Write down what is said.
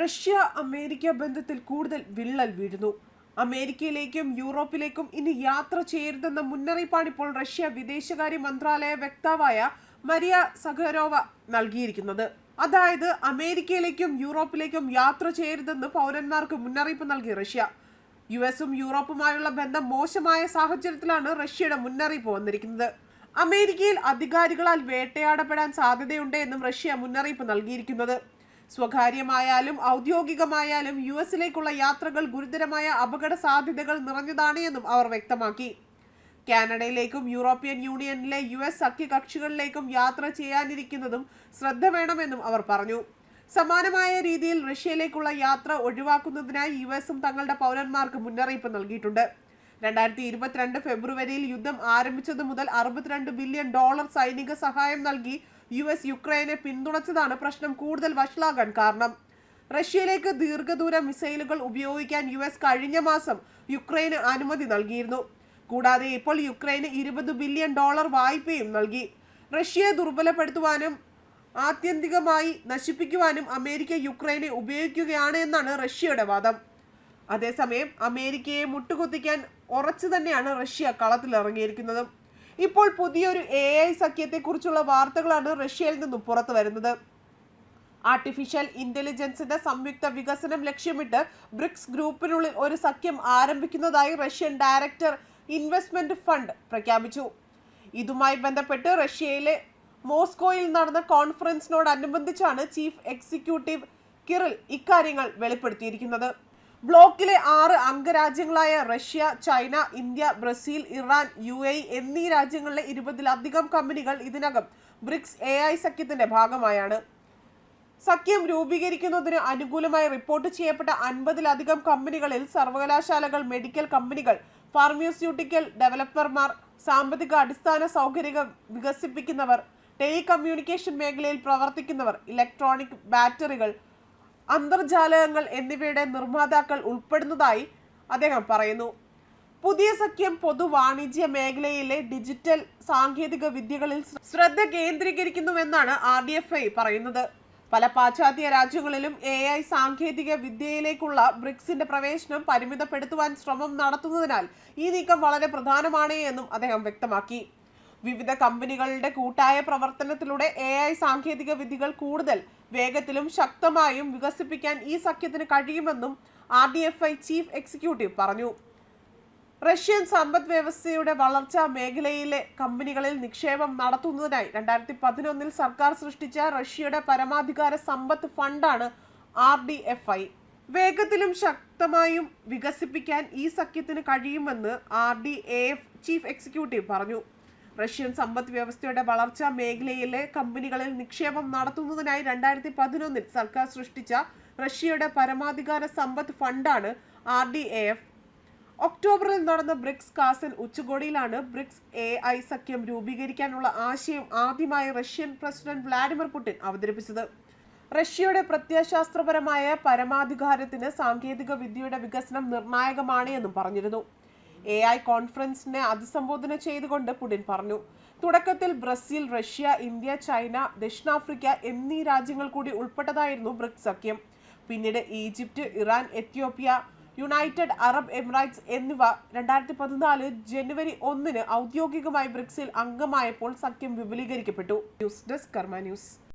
Russia America ബന്ധത്തിൽ കൂടുതൽ വിള്ളൽ വീഴുന്നു. അമേരിക്കയിലേക്കും യൂറോപ്പിലേക്കും ഇനി യാത്ര ചെയ്യരുതെന്ന മുന്നറിയിപ്പാണ് ഇപ്പോൾ റഷ്യ വിദേശകാര്യ മന്ത്രാലയ വക്താവായ മരിയ സഖരോവ നൽകിയിരിക്കുന്നത്. അതായത് അമേരിക്കയിലേക്കും യൂറോപ്പിലേക്കും യാത്ര ചെയ്യരുതെന്ന് പൗരന്മാർക്ക് മുന്നറിയിപ്പ് നൽകി റഷ്യ. യു എസും യൂറോപ്പുമായുള്ള ബന്ധം മോശമായ സാഹചര്യത്തിലാണ് റഷ്യയുടെ മുന്നറിയിപ്പ് വന്നിരിക്കുന്നത്. അമേരിക്കയിൽ അധികാരികളാൽ വേട്ടയാടപ്പെടാൻ സാധ്യതയുണ്ട് എന്നും റഷ്യ മുന്നറിയിപ്പ് നൽകിയിരിക്കുന്നത്. സ്വകാര്യമായാലും ഔദ്യോഗികമായാലും യു എസിലേക്കുള്ള യാത്രകൾ ഗുരുതരമായ അപകട സാധ്യതകൾ നിറഞ്ഞതാണ് എന്നും അവർ വ്യക്തമാക്കി. കാനഡയിലേക്കും യൂറോപ്യൻ യൂണിയനിലെ യു എസ് സഖ്യകക്ഷികളിലേക്കും യാത്ര ചെയ്യാനിരിക്കുന്നതും ശ്രദ്ധ വേണമെന്നും അവർ പറഞ്ഞു. സമാനമായ രീതിയിൽ റഷ്യയിലേക്കുള്ള യാത്ര ഒഴിവാക്കുന്നതിനായി യു എസും തങ്ങളുടെ പൗരന്മാർക്ക് മുന്നറിയിപ്പ് നൽകിയിട്ടുണ്ട്. രണ്ടായിരത്തി ഇരുപത്തിരണ്ട് ഫെബ്രുവരിയിൽ യുദ്ധം ആരംഭിച്ചതു മുതൽ അറുപത്തിരണ്ട് ബില്യൺ ഡോളർ സൈനിക സഹായം നൽകി യു എസ് യുക്രൈനെ പിന്തുണച്ചതാണ് പ്രശ്നം കൂടുതൽ വഷളാകാൻ കാരണം. റഷ്യയിലേക്ക് ദീർഘദൂര മിസൈലുകൾ ഉപയോഗിക്കാൻ യു എസ് കഴിഞ്ഞ മാസം യുക്രൈന് അനുമതി നൽകിയിരുന്നു. കൂടാതെ ഇപ്പോൾ യുക്രൈന് ഇരുപത് ബില്യൺ ഡോളർ വായ്പയും നൽകി. റഷ്യയെ ദുർബലപ്പെടുത്തുവാനും ആത്യന്തികമായി നശിപ്പിക്കുവാനും അമേരിക്ക യുക്രൈനെ ഉപയോഗിക്കുകയാണ് എന്നാണ് റഷ്യയുടെ വാദം. അതേസമയം അമേരിക്കയെ മുട്ടുകുത്തിക്കാൻ ഉറച്ചു തന്നെയാണ് റഷ്യ കളത്തിലിറങ്ങിയിരിക്കുന്നത്. ഇപ്പോൾ പുതിയൊരു എ ഐ സഖ്യത്തെക്കുറിച്ചുള്ള വാർത്തകളാണ് റഷ്യയിൽ നിന്നും പുറത്തു വരുന്നത്. ആർട്ടിഫിഷ്യൽ ഇന്റലിജൻസിന്റെ സംയുക്ത വികസനം ലക്ഷ്യമിട്ട് ബ്രിക്സ് ഗ്രൂപ്പിനുള്ളിൽ ഒരു സഖ്യം ആരംഭിക്കുന്നതായി റഷ്യൻ ഡയറക്ടർ ഇൻവെസ്റ്റ്മെന്റ് ഫണ്ട് പ്രഖ്യാപിച്ചു. ഇതുമായി ബന്ധപ്പെട്ട് റഷ്യയിലെ മോസ്കോയിൽ നടന്ന കോൺഫറൻസിനോടനുബന്ധിച്ചാണ് ചീഫ് എക്സിക്യൂട്ടീവ് കിറിൽ ഇക്കാര്യങ്ങൾ വെളിപ്പെടുത്തിയിരിക്കുന്നത്. ബ്ലോക്കിലെ ആറ് അംഗരാജ്യങ്ങളായ Russia China India Brazil Iran U A എന്നീ രാജ്യങ്ങളിലെ ഇരുപതിലധികം കമ്പനികൾ ഇതിനകം ബ്രിക്സ് എ ഐ സഖ്യത്തിന്റെ ഭാഗമായാണ്. സഖ്യം രൂപീകരിക്കുന്നതിന് അനുകൂലമായി റിപ്പോർട്ട് ചെയ്യപ്പെട്ട അൻപതിലധികം കമ്പനികളിൽ സർവകലാശാലകൾ മെഡിക്കൽ കമ്പനികൾ ഫാർമസ്യൂട്ടിക്കൽ ഡെവലപ്പർമാർ സാമ്പത്തിക അടിസ്ഥാന സൗകര്യങ്ങൾ വികസിപ്പിക്കുന്നവർ ടെലികമ്മ്യൂണിക്കേഷൻ മേഖലയിൽ പ്രവർത്തിക്കുന്നവർ ഇലക്ട്രോണിക് ബാറ്ററികൾ അന്തർജാലകങ്ങൾ എന്നിവയുടെ നിർമ്മാതാക്കൾ ഉൾപ്പെടുന്നതായി അദ്ദേഹം പറയുന്നു. പുതിയ സഖ്യം പൊതു വാണിജ്യ മേഖലയിലെ ഡിജിറ്റൽ സാങ്കേതിക വിദ്യകളിൽ ശ്രദ്ധ കേന്ദ്രീകരിക്കുന്നുവെന്നാണ് ആർ ഡി എഫ് ഐ പറയുന്നത്. പല പാശ്ചാത്യ രാജ്യങ്ങളിലും എ ഐ സാങ്കേതിക വിദ്യയിലേക്കുള്ള ബ്രിക്സിന്റെ പ്രവേശനം പരിമിതപ്പെടുത്തുവാൻ ശ്രമം നടത്തുന്നതിനാൽ ഈ നീക്കം വളരെ പ്രധാനമാണ് എന്നും അദ്ദേഹം വ്യക്തമാക്കി. വിവിധ കമ്പനികളുടെ കൂട്ടായ പ്രവർത്തനത്തിലൂടെ എ ഐ സാങ്കേതിക വിദ്യകൾ കൂടുതൽ വേഗത്തിലും ശക്തമായും വികസിപ്പിക്കാൻ ഈ സഖ്യത്തിന് കഴിയുമെന്നും R D F I chief executive പറഞ്ഞു. റഷ്യൻ സമ്പദ് വ്യവസ്ഥയുടെ വളർച്ചാ മേഖലയിലെ കമ്പനികളിൽ നിക്ഷേപം നടത്തുന്നതിനായി രണ്ടായിരത്തി പതിനൊന്നിൽ സർക്കാർ സൃഷ്ടിച്ച റഷ്യയുടെ പരമാധികാര സമ്പത്ത് ഫണ്ടാണ് ആർ ഡി എഫ് ഐ വേഗത്തിലും ശക്തമായും വികസിപ്പിക്കാൻ ഈ സഖ്യത്തിന് കഴിയുമെന്ന് R D A F chief executive പറഞ്ഞു. റഷ്യൻ സമ്പദ് വ്യവസ്ഥയുടെ വളർച്ചാ മേഖലയിലെ കമ്പനികളിൽ നിക്ഷേപം നടത്തുന്നതിനായി രണ്ടായിരത്തി പതിനൊന്നിൽ സർക്കാർ സൃഷ്ടിച്ച റഷ്യയുടെ പരമാധികാര സമ്പദ് ഫണ്ടാണ് ആർ ഡി എ എഫ്. ഒക്ടോബറിൽ നടന്ന ബ്രിക്സ് കാസൻ ഉച്ചകോടിയിലാണ് ബ്രിക്സ് എ ഐ സഖ്യം രൂപീകരിക്കാനുള്ള ആശയം ആദ്യമായി റഷ്യൻ പ്രസിഡന്റ് വ്ലാഡിമിർ പുടിൻ അവതരിപ്പിച്ചത്. റഷ്യയുടെ പ്രത്യയശാസ്ത്രപരമായ പരമാധികാരത്തിന് സാങ്കേതിക വിദ്യയുടെ വികസനം നിർണായകമാണ് എന്നും പറഞ്ഞിരുന്നു. എ ഐ കോൺഫറൻസിനെ അഭിസംബോധന ചെയ്തുകൊണ്ട് പുടിൻ പറഞ്ഞു. തുടക്കത്തിൽ ബ്രസീൽ റഷ്യ ഇന്ത്യ ചൈന ദക്ഷിണാഫ്രിക്ക എന്നീ രാജ്യങ്ങൾ കൂടി ഉൾപ്പെട്ടതായിരുന്നു ബ്രിക്സ് സഖ്യം. പിന്നീട് Egypt Iran Ethiopia United Arab Emirates എന്നിവ രണ്ടായിരത്തി പതിനാല് ജനുവരി ഒന്നിന് ഔദ്യോഗികമായി ബ്രിക്സിൽ അംഗമായപ്പോൾ സഖ്യം വിപുലീകരിക്കപ്പെട്ടു. News desk Karma news.